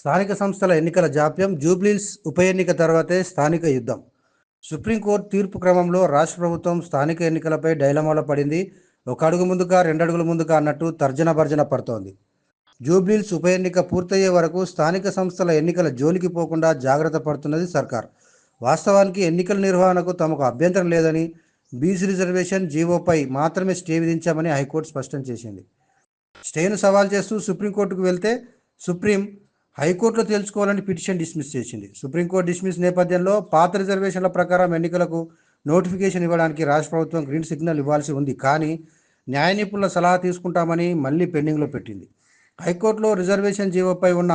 స్థానిక సంస్థల ఎన్నికల జాప్యం జూబ్లీస్ ఉప ఎన్నిక తర్వాతే స్థానిక యుద్ధం. సుప్రీంకోర్టు తీర్పు క్రమంలో రాష్ట్ర ప్రభుత్వం స్థానిక ఎన్నికలపై డైలమాలో పడింది. ఒక అడుగు ముందుగా రెండు అడుగుల ముందుగా అన్నట్టు తర్జన భర్జన పడుతోంది. జూబ్లీల్స్ ఉప ఎన్నిక పూర్తయ్యే వరకు స్థానిక సంస్థల ఎన్నికల జోలికి పోకుండా జాగ్రత్త పడుతున్నది సర్కార్. వాస్తవానికి ఎన్నికల నిర్వహణకు తమకు అభ్యంతరం లేదని బీసీ రిజర్వేషన్ జీవోపై మాత్రమే స్టే విధించామని హైకోర్టు స్పష్టం చేసింది. స్టేను సవాల్ చేస్తూ సుప్రీంకోర్టుకు వెళ్తే సుప్రీం హైకోర్టులో తేల్చుకోవాలని పిటిషన్ డిస్మిస్ చేసింది. సుప్రీంకోర్టు డిస్మిస్ నేపథ్యంలో పాత రిజర్వేషన్ల ప్రకారం ఎన్నికలకు నోటిఫికేషన్ ఇవ్వడానికి రాష్ట్ర ప్రభుత్వం గ్రీన్ సిగ్నల్ ఇవ్వాల్సి ఉంది. కానీ న్యాయ నిపుణుల సలహా తీసుకుంటామని మళ్ళీ పెండింగ్లో పెట్టింది. హైకోర్టులో రిజర్వేషన్ జీవోపై ఉన్న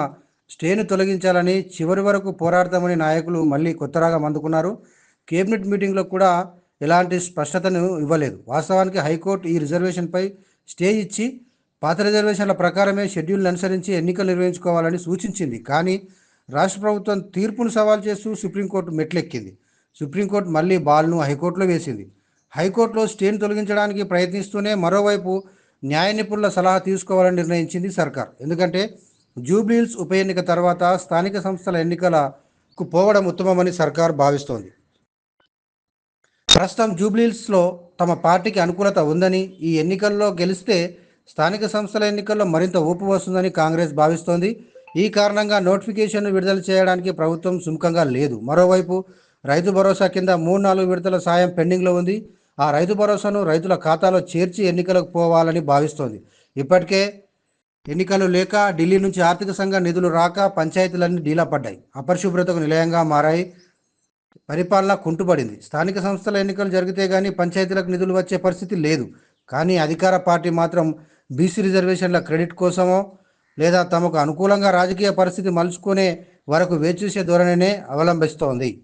స్టేను తొలగించాలని చివరి వరకు పోరాడతామని నాయకులు మళ్ళీ కొత్త రాగం అందుకున్నారు. కేబినెట్ మీటింగ్లో కూడా ఎలాంటి స్పష్టతను ఇవ్వలేదు. వాస్తవానికి హైకోర్టు ఈ రిజర్వేషన్పై స్టే ఇచ్చి పాత రిజర్వేషన్ల ప్రకారమే షెడ్యూల్ను అనుసరించి ఎన్నికలు నిర్వహించుకోవాలని సూచించింది. కానీ రాష్ట్ర ప్రభుత్వం తీర్పును సవాల్ చేస్తూ సుప్రీంకోర్టు మెట్లెక్కింది. సుప్రీంకోర్టు మళ్ళీ బాల్ను హైకోర్టులో వేసింది. హైకోర్టులో స్టేను తొలగించడానికి ప్రయత్నిస్తూనే మరోవైపు న్యాయ నిపుణుల సలహా తీసుకోవాలని నిర్ణయించింది సర్కార్. ఎందుకంటే జూబ్లీహిల్స్ ఉప ఎన్నిక తర్వాత స్థానిక సంస్థల ఎన్నికలకు పోవడం ఉత్తమమని సర్కార్ భావిస్తోంది. ప్రస్తుతం జూబ్లీహిల్స్లో తమ పార్టీకి అనుకూలత ఉందని ఈ ఎన్నికల్లో గెలిస్తే స్థానిక సంస్థల ఎన్నికల్లో మరింత ఊపు వస్తుందని కాంగ్రెస్ భావిస్తోంది. ఈ కారణంగా నోటిఫికేషన్ విడుదల చేయడానికి ప్రభుత్వం సుముఖంగా లేదు. మరోవైపు రైతు భరోసా కింద మూడు నాలుగు విడతల సాయం పెండింగ్లో ఉంది. ఆ రైతు భరోసాను రైతుల ఖాతాలో చేర్చి ఎన్నికలకు పోవాలని భావిస్తోంది. ఇప్పటికే ఎన్నికలు లేక ఢిల్లీ నుంచి ఆర్థిక సంఘ నిధులు రాక పంచాయతీలన్నీ డీలా పడ్డాయి. అపరిశుభ్రతకు నిలయంగా మారాయి. పరిపాలన కుంటుపడింది. స్థానిక సంస్థల ఎన్నికలు జరిగితే గానీ పంచాయతీలకు నిధులు వచ్చే పరిస్థితి లేదు. కానీ అధికార పార్టీ మాత్రం బీసీ రిజర్వేషన్ల క్రెడిట్ కోసమో లేదా తమకు అనుకూలంగా రాజకీయ పరిస్థితి మలుచుకునే వరకు వేచూసే ధోరణినే అవలంబిస్తోంది.